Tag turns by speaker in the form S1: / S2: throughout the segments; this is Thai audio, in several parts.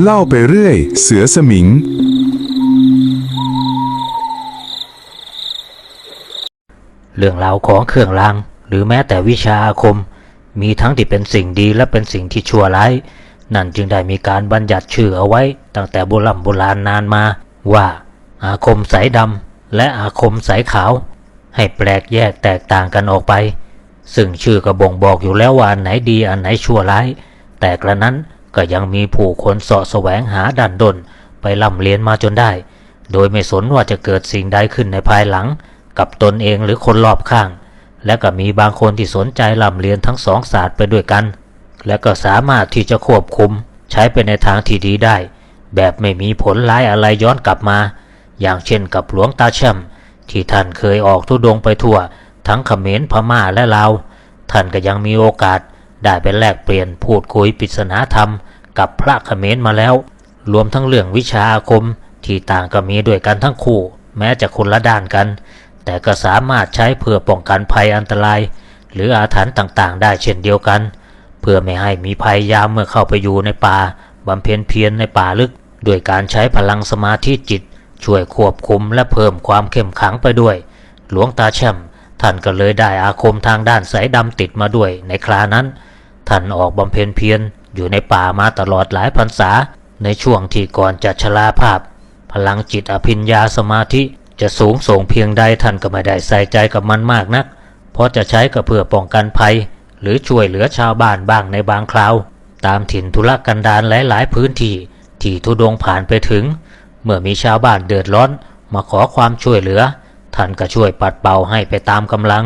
S1: เล่าไปเรื่อย เสือสมิง
S2: เรื่องราวของเครื่องราง หรือแม้แต่วิชาอาคม มีทั้งที่เป็นสิ่งดีและเป็นสิ่งที่ชั่วร้าย นั่นจึงได้มีการบัญญัติชื่อเอาไว้ ตั้งแต่โบราณโบราณนานมา ว่า อาคมสายดำและอาคมสายขาว ให้แปลกแยกแตกต่างกันออกไป ซึ่งชื่อก็บ่งบอกอยู่แล้วว่าอันไหนดีอันไหนชั่วร้าย แต่กระนั้น ก็ยังมีผู้คนเสาะแสวงหาดันดนไปล่ำเรียนมาจนได้ โดยไม่สนว่าจะเกิดสิ่งใดขึ้นในภายหลัง กับตนเองหรือคนรอบข้าง และก็มีบางคนที่สนใจล่ำเรียนทั้งสองศาสตร์ไปด้วยกัน และก็สามารถที่จะควบคุม ใช้ไปในทางที่ดีได้ แบบไม่มีผลร้ายอะไรย้อนกลับมา อย่างเช่นกับหลวงตาแช่มที่ท่านเคยออกทุดงไปทั่ว ทั้งเขมรพม่าและลาวท่านก็ยังมีโอกาส ได้ไปแลกเปลี่ยนพูดคุยปริศนาธรรม กับพระเขมรมาแล้ว รวมทั้งเรื่องวิชาอาคมที่ต่างก็มีด้วยกันทั้งคู่ แม้จะคนละด้านกัน แต่ก็สามารถใช้เพื่อป้องกันภัยอันตราย หรืออาถรรพ์ต่างๆ ได้เช่นเดียวกัน เพื่อไม่ให้มีภัยยามเมื่อเข้าไปอยู่ในป่าบำเพ็ญเพียรในป่าลึกด้วยการใช้พลังสมาธิจิต ช่วยควบคุมและเพิ่มความเข้มขังไปด้วย หลวงตาแช่มท่านก็เลยได้อาคมทางด้านสายดำติดมาด้วยในครานั้น ท่านออกบำเพ็ญเพียรอยู่ในป่ามาตลอดหลายพรรษา ในช่วงที่ก่อนจะชราภาพ พลังจิตอภิญญาสมาธิจะสูงส่งเพียงใดท่านก็ไม่ได้ใส่ใจกับมันมากนัก เพราะจะใช้ก็เพื่อป้องกันภัย หรือช่วยเหลือชาวบ้านบ้างในบางคราว ตามถิ่นทุรกันดารหลายๆพื้นที่ที่ทุดงผ่านไปถึง เมื่อมีชาวบ้านเดือดร้อนมาขอความช่วยเหลือ ท่านก็ช่วยปัดเป่าให้ไปตามกำลัง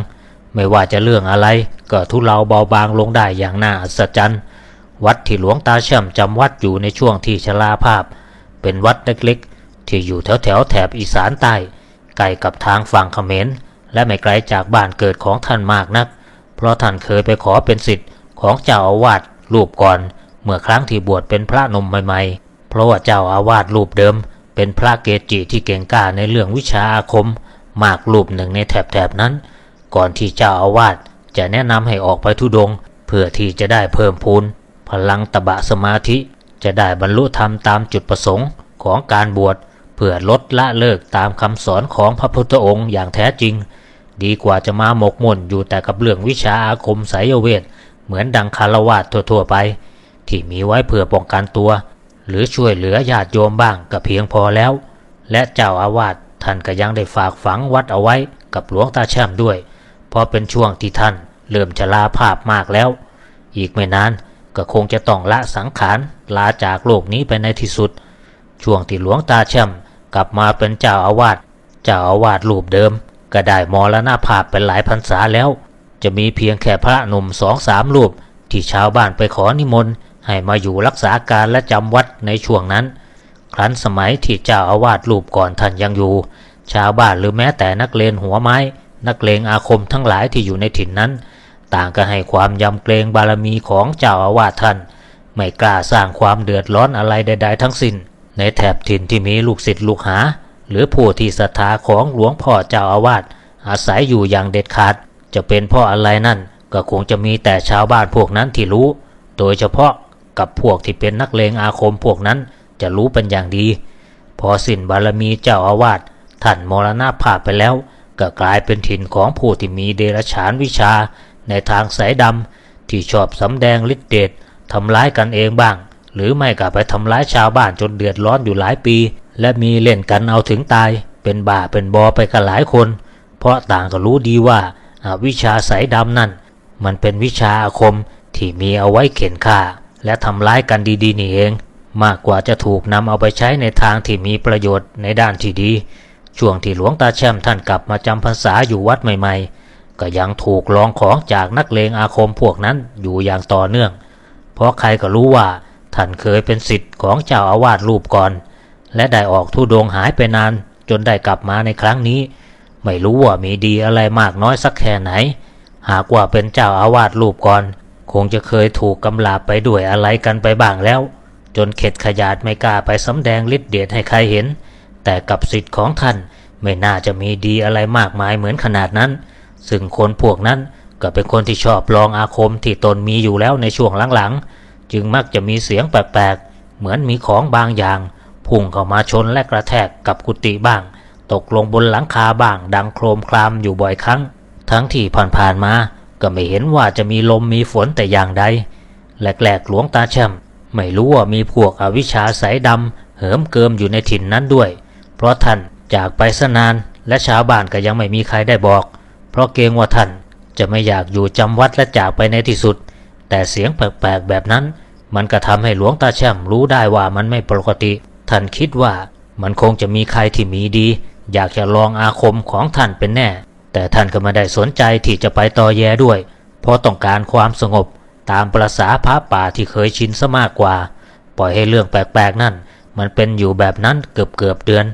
S2: ไม่ว่าจะเรื่องอะไร ก็ทุเลาเบาบางลงได้อย่างน่าอัศจรรย์ วัดที่หลวงตาแช่มจำวัดอยู่ในช่วงที่ชราภาพ เป็นวัดเล็กๆ ที่อยู่แถวแถวแถบอีสานใต้ใกล้กับทางฝั่งเขมรและไม่ไกลจากบ้านเกิดของท่านมากนัก เพราะท่านเคยไปขอเป็นสิทธิ์ของเจ้าอาวาสรูปก่อน เมื่อครั้งที่บวชเป็นพระนมใหม่ๆ เพราะว่าเจ้าอาวาสรูปเดิม เป็นพระเกจิที่เก่งกล้าในเรื่องวิชาอาคม มากรูปหนึ่งในแถบๆนั้น ก่อนที่เจ้าอาวาส จะแนะนำให้ออกไปทุดง เพื่อที่จะได้เพิ่มพูนพลังตบะสมาธิ จะได้บรรลุธรรมตามจุดประสงค์ของการบวชเพื่อลดละเลิกตามคำสอนของพระพุทธองค์อย่างแท้จริง ดีกว่าจะมาหมกมุ่นอยู่แต่กับเรื่องวิชาอาคมไสยเวท เหมือนดังคารวาสทั่วๆไป ที่มีไว้เพื่อป้องกันตัว หรือช่วยเหลือญาติโยมบ้างก็เพียงพอแล้ว และเจ้าอาวาสท่านก็ยังได้ฝากฝังวัดเอาไว้กับหลวงตาแช่มด้วย เพราะเป็นช่วงที่ท่าน เริ่มจะลาภาพมากแล้ว อีกไม่นานก็คงจะต้องละสังขารลาจากโลกนี้ไปในที่สุด ช่วงที่หลวงตาแช่มกลับมาเป็นเจ้าอาวาสเจ้าอาวาสรูปเดิม ก็ได้มรณภาพเป็นหลายพรรษาแล้ว จะมีเพียงแค่พระหนุ่มสองสามรูป ที่ชาวบ้านไปขอนิมนต์ให้มาอยู่รักษาการและจำวัดในช่วงนั้น ครั้นสมัยที่เจ้าอาวาสรูปก่อนท่านยังอยู่ ชาวบ้านหรือแม้แต่นักเลงหัวไม้ นักเลงอาคมทั้งหลายที่อยู่ในถิ่นนั้น ต่างก็ให้ความยำเกรงบารมีของเจ้าอาวาสท่าน ไม่กล้าสร้างความเดือดร้อนอะไรใด ๆ ทั้งสิ้น ในแถบถิ่นที่มีลูกศิษย์ลูกหา หรือผู้ที่ศรัทธาของหลวงพ่อเจ้าอาวาสอาศัยอยู่อย่างเด็ดขาด จะเป็นเพราะอะไรนั่น ก็คงจะมีแต่ชาวบ้านพวกนั้นที่รู้ โดยเฉพาะกับพวกที่เป็นนักเลงอาคมพวกนั้นจะรู้เป็นอย่างดี พอสิ้นบารมีเจ้าอาวาสท่านมรณภาพไปแล้วก็กลายเป็นถิ่นของผู้ที่มีเดรัจฉานวิชา ในทางสายดำที่ชอบสำแดงฤทธิ์เดชทำร้ายกันเองบ้าง หรือไม่ก็ไปทำร้ายชาวบ้านจนเดือดร้อนอยู่หลายปี และมีเล่นกันเอาถึงตาย เป็นบ่าเป็นบอไปกันหลายคน เพราะต่างก็รู้ดีว่าอาวิชาสายดำนั่น มันเป็นวิชาอาคมที่มีเอาไว้เข็นฆ่า และทำร้ายกันดีๆนี่เอง มากกว่าจะถูกนำเอาไปใช้ในทางที่มีประโยชน์ในด้านที่ดี ช่วงที่หลวงตาแช่มท่านกลับมาจำพรรษาอยู่วัดใหม่ ๆ ก็ยังถูกลองของจากนักเลงอาคมพวกนั้นอยู่อย่างต่อเนื่อง เพราะใครก็รู้ว่าท่านเคยเป็นสิทธิ์ของเจ้าอาวาสรูปก่อน และได้ออกทุดงหายไปนานจนได้กลับมาในครั้งนี้ ไม่รู้ว่ามีดีอะไรมากน้อยสักแค่ไหน หากว่าเป็นเจ้าอาวาสรูปก่อน คงจะเคยถูกกำลาบไปด้วยอะไรกันไปบ้างแล้ว จนเข็ดขยาดไม่กล้าไปสำแดงฤทธิ์เดชให้ใครเห็น แต่กับสิทธิ์ของท่านไม่น่าจะมีดีอะไรมากมายเหมือนขนาดนั้น ซึ่งคนพวกนั้นก็เป็นคนที่ชอบลองอาคมที่ตนมีอยู่แล้วในช่วงหลังๆ จึงมักจะมีเสียงแปลกๆ เหมือนมีของบางอย่าง พุ่งเข้ามาชนและกระแทกกับกุฏิบ้าง ตกลงบนหลังคาบ้าง ดังโครมครามอยู่บ่อยครั้ง ทั้งที่ผ่านๆมา ก็ไม่เห็นว่าจะมีลมมีฝนแต่อย่างใดแหลกๆหลวงตาแช่มไม่รู้ว่ามีพวกอวิชชาสายดำเหิมเกิมอยู่ในถิ่นนั้นด้วย เพราะท่านจากไปสนานและชาวบ้านก็ยังไม่มีใครได้บอก เพราะเกรงว่าท่านจะไม่อยากอยู่จำวัดและจากไปในที่สุด แต่เสียงแปลกๆแบบนั้น มันก็ทำให้หลวงตาแช่มรู้ได้ว่ามันไม่ปกติ ท่านคิดว่ามันคงจะมีใครที่มีดี อยากจะลองอาคมของท่านเป็นแน่ แต่ท่านก็ไม่ได้สนใจที่จะไปต่อแย่ด้วย เพราะต้องการความสงบตามประษาพระป่าที่เคยชินซะมากกว่า ปล่อยให้เรื่องแปลกๆนั่น มันเป็นอยู่แบบนั้นเกือบเกือบเดือน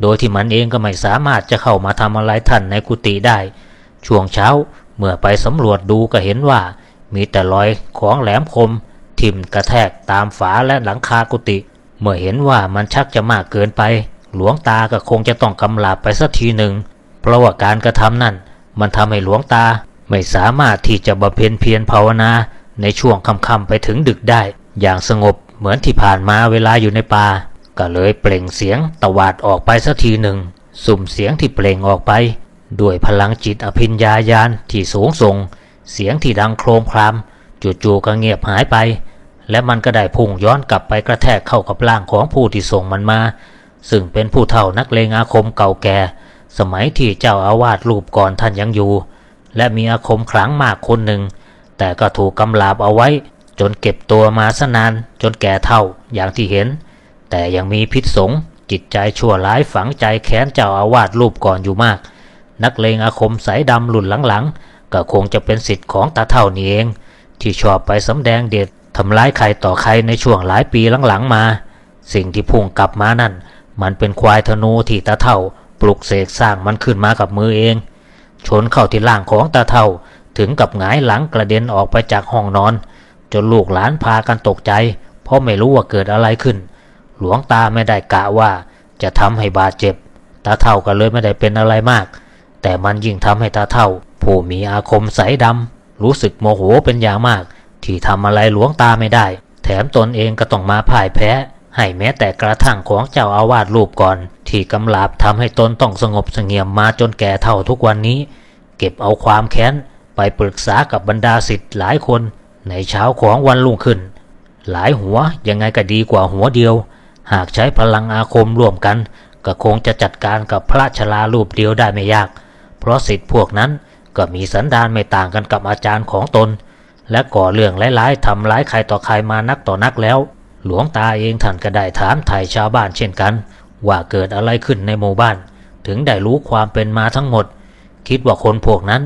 S2: โดยที่มันเองก็ไม่สามารถจะเข้ามาทำอะไรท่านในกุฏิได้ ช่วงเช้าเมื่อไปสำรวจดูก็เห็นว่า มีแต่รอยของแหลมคม ทิ่มกระแทกตามฝาและหลังคากุฏิเมื่อเห็นว่ามันชักจะมากเกินไป หลวงตาก็คงจะต้องกำลาบไปสักทีหนึ่ง เพราะว่าการกระทำนั่น มันทำให้หลวงตา ไม่สามารถที่จะบำเพ็ญเพียรภาวนาในช่วงค่ำๆไปถึงดึกได้ อย่างสงบเหมือนที่ผ่านมาเวลาอยู่ในป่าก็เลยเปล่งเสียงตวาดออกไปสักทีหนึ่ง สุ่มเสียงที่เปล่งออกไป ด้วยพลังจิตอภิญญาญาณที่สูงส่ง เสียงที่ดังโครมครามจู่ๆก็เงียบหายไป และมันก็ได้พุ่งย้อนกลับไปกระแทกเข้ากับร่างของผู้ที่ส่งมันมา ซึ่งเป็นผู้เฒ่านักเลงอาคมเก่าแก่ สมัยที่เจ้าอาวาสรูปก่อนท่านยังอยู่ และมีอาคมขลังมากคนหนึ่ง แต่ก็ถูกกำลาบเอาไว้ จนเก็บตัวมาสนาน จนแก่เท่าอย่างที่เห็น แต่ยังมีพิษสงจิตใจชั่วร้ายฝังใจแค้นเจ้าอาวาสรูปก่อนอยู่มาก นักเลงอาคมสายดำหลุนหลังๆ ก็คงจะเป็นสิทธิ์ของตาเท่านี่เอง ที่ชอบไปสำแดงเดชทำร้ายใครต่อใครในช่วงหลายปีหลังๆมา สิ่งที่พุ่งกลับมานั่น มันเป็นควายธนูที่ตาเท่า ปลุกเสกสร้างมันขึ้นมากับมือเอง ชนเข้าที่ล่างของตาเท่าถึงกับหงายหลังกระเด็นออกไปจากห้องนอน จนลูกหลานพากันตกใจ เพราะไม่รู้ว่าเกิดอะไรขึ้น หลวงตาไม่ได้กะว่าจะทำให้บาดเจ็บ ตาเท่าก็เลยไม่ได้เป็นอะไรมาก แต่มันยิ่งทำให้ตาเท่า ผู้มีอาคมใสดำรู้สึกโมโหเป็นอย่างมาก ที่ทำอะไรหลวงตาไม่ได้ แถมตนเองก็ต้องมาพ่ายแพ้ ให้แม้แต่กระทั่งของเจ้าอาวาสรูปก่อน ที่กำลาบทำให้ตนต้องสงบเสงี่ยมมาจนแก่เท่าทุกวันนี้ เก็บเอาความแค้นไปปรึกษากับบรรดาสิทธิ์หลายคน ในเช้าของวันรุ่งขึ้น หลายหัวยังไงก็ดีกว่าหัวเดียว หากใช้พลังอาคมร่วมกัน ก็คงจะจัดการกับพระชรารูปเดียวได้ไม่ยาก ราะสิทธิ์พวกนั้นก็มีสันดานไม่ต่างกันกับอาจารย์ของตน และก่อเรื่องร้ายๆทำร้ายใครต่อใครมานักต่อนักแล้ว หลวงตาเองท่านก็ได้ถามถ่ายชาวบ้านเช่นกัน ว่าเกิดอะไรขึ้นในหมู่บ้าน ถึงได้รู้ความเป็นมาทั้งหมด คิดว่าคนพวกนั้น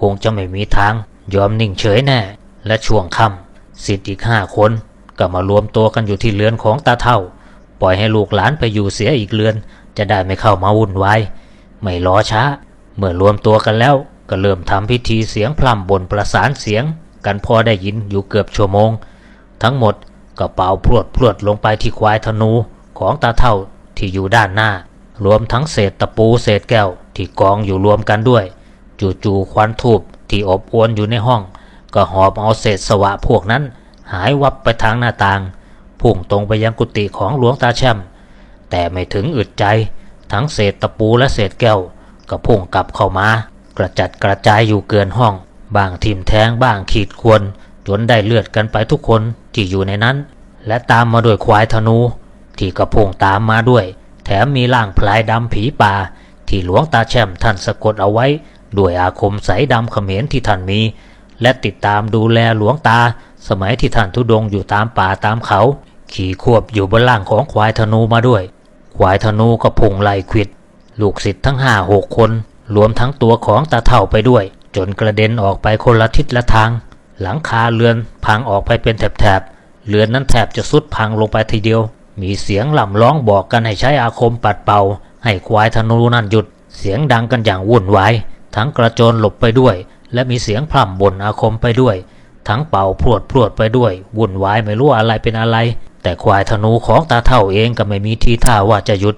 S2: คงจะไม่มีทาง ยอมนิ่งเฉยแน่ และช่วงค่ำสิทธิ์อีกห้าคนก็มารวมตัวกันอยู่ที่เรือนของตาเท่า ปล่อยให้ลูกหลานไปอยู่เสียอีกเรือน จะได้ไม่เข้ามาวุ่นวายไม่รอช้า เมื่อรวมตัวกันแล้วก็เริ่มทำพิธีเสียงพร่ำบนประสานเสียง กันพอได้ยินอยู่เกือบชั่วโมง ทั้งหมดก็เป่าพรวดพรวดลงไปที่ควายธนูของตาเท่าที่อยู่ด้านหน้า รวมทั้งเศษตะปูเศษแก้วที่กองอยู่รวมกันด้วย จู่ๆควันทูบที่อบอวนอยู่ในห้อง ก็หอบเอาเศษสวะพวกนั้น หายวับไปทางหน้าต่าง พุ่งตรงไปยังกุฏิของหลวงตาแช่มแต่ไม่ถึงอึดใจ ทั้งเศษตะปูและเศษแก้ว ก็พุ่งกลับเข้ามากระจัดกระจายอยู่เกินห้อง บางทิ่มแทงบ้างขีดควรจนได้เลือดกันไปทุกคนที่อยู่ในนั้น และตามมาด้วยควายธนู ที่กระพุ่งตามมาด้วย แถมมีร่างพลายดำผีป่า ที่หลวงตาแช่มท่านสะกดเอาไว้ ด้วยอาคมใสดำเขมรที่ท่านมี และติดตามดูแลหลวงตา สมัยที่ท่านทุดงอยู่ตามป่าตามเขา ขี่ควบอยู่บนล่างของควายธนูมาด้วย ควายธนูก็พุ่งไล่ควิด ลูกศิษย์ทั้งห้าหกคน รวมทั้งตัวของตาเท่าไปด้วย จนกระเด็นออกไปคนละทิศละทาง หลังคาเรือนพังออกไปเป็นแถบๆเรือนนั้นแทบจะสุดพังลงไปทีเดียว มีเสียงหล่ำร้องบอกกันให้ใช้อาคมปัดเป่า ให้ควายธนูนั่นหยุด เสียงดังกันอย่างวุ่นวายทั้งกระโจนหลบไปด้วย และมีเสียงพร่ำบ่นอาคมไปด้วย ทั้งเป่าพรวดพรวดไปด้วย วุ่นวายไม่รู้อะไรเป็นอะไร แต่ควายธนูของตาเท่าเองก็ไม่มีทีท่าว่าจะหยุด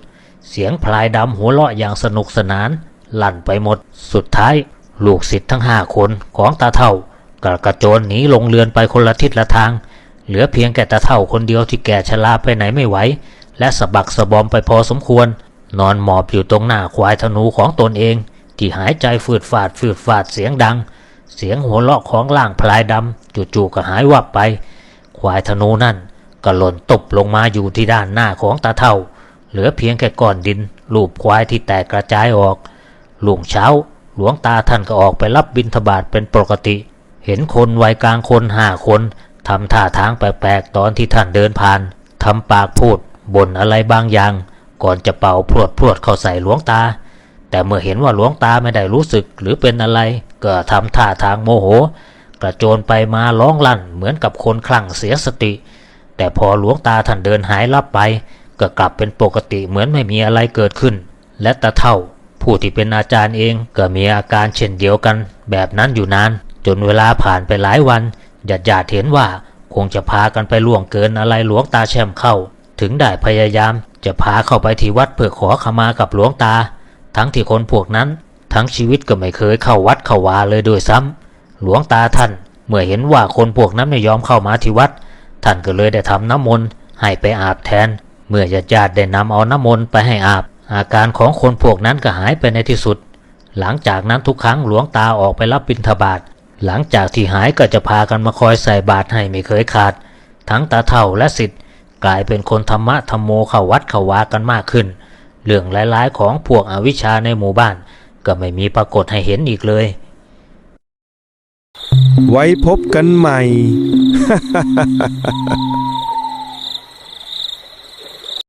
S2: เสียงพลายดำหัวเราะอย่างสนุกสนาน ลั่นไปหมด สุดท้าย ลูกศิษย์ทั้งห้าคนของตาเท่ากระกระโจนหนีลงเรือนไปคนละทิศละทาง เหลือเพียงแก่ตาเท่าคนเดียวที่แก่ชราไปไหนไม่ไหว และสะบักสะบอมไปพอสมควร นอนหมอบอยู่ตรงหน้าควายธนูของตนเอง ที่หายใจฝืดฝาดฝืดฝาดเสียงดัง เสียงหัวเราะของล่างพลายดำจู่ๆก็หายวับไป ควายธนูนั่นก็หล่นตบลงมาอยู่ที่ด้านหน้าของตาเท่า เหลือเพียงแค่ก้อนดินลูบควายที่แตกกระจายออก ลุงเช้า หลวงตาท่านก็ออกไปรับบิณฑบาตเป็นปกติ เห็นคนวัยกลางคนห้าคนทำท่าทางแปลกๆตอนที่ท่านเดินผ่านทำปากพูดบ่นอะไรบางอย่าง ก่อนจะเป่าพรวดพรวดเข้าใส่หลวงตา แต่เมื่อเห็นว่าหลวงตาไม่ได้รู้สึกหรือเป็นอะไร ก็ทำท่าทางโมโห กระโจนไปมาร้องลั่นเหมือนกับคนคลั่งเสียสติ แต่พอหลวงตาท่านเดินหายลับไป ก็กลับเป็นปกติเหมือนไม่มีอะไรเกิดขึ้น และตาเท่า ผู้ที่เป็นอาจารย์เองก็มีอาการเช่นเดียวกัน แบบนั้นอยู่นาน จนเวลาผ่านไปหลายวันญาติญาติเห็นว่าคงจะพากันไปล่วงเกินอะไรหลวงตาแช่มเข้า ถึงได้พยายามจะพาเข้าไปที่วัดเพื่อขอขมากับหลวงตา ทั้งที่คนพวกนั้น ทั้งชีวิตก็ไม่เคยเข้าวัดเข้าวาเลยด้วยซ้ำหลวงตาท่านเมื่อเห็นว่าคนพวกนั้นไม่ยอมเข้ามาที่วัด ท่านก็เลยได้ทำน้ำมนต์ให้ไปอาบแทน เมื่อญาติญาติได้นำเอาน้ำมนต์ไปให้อาบ อาการของคนพวกนั้นก็หายไปในที่สุด หลังจากนั้นทุกครั้งหลวงตาออกไปรับบิณฑบาตหลังจากที่หายก็จะพากันมาคอยใส่บาตรให้ไม่เคยขาด ทั้งตาเท่าและสิทธิ์กลายเป็นคนธรรมะธรรมโมเข้าวัดเข้าวากันมากขึ้น เรื่องหลายๆ ของพวกอวิชชาในหมู่บ้าน ก็ไม่มีปรากฏให้เห็นอีกเลย
S1: ไว้พบกันใหม่